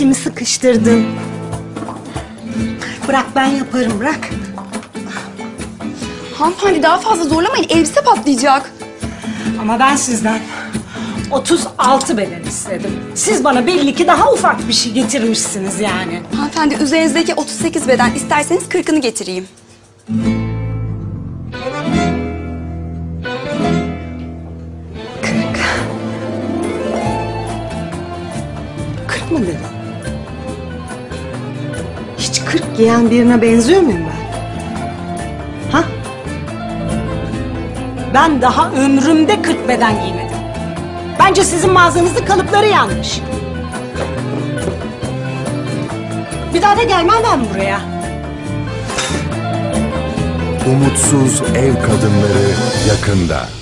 Ceketimi sıkıştırdın. Bırak ben yaparım bırak. Hanımefendi daha fazla zorlamayın elbise patlayacak. Ama ben sizden 36 beden istedim. Siz bana belli ki daha ufak bir şey getirmişsiniz yani. Hanımefendi üzerinizdeki 38 beden isterseniz 40'ını getireyim. Kırk. Kırk mı dedin? Hiç kırk giyen birine benziyor muyum ben? Ha? Ben daha ömrümde kırk beden giymedim. Bence sizin mağazanızın kalıpları yanlış. Bir daha da gelmem ben buraya. Umutsuz Ev Kadınları yakında.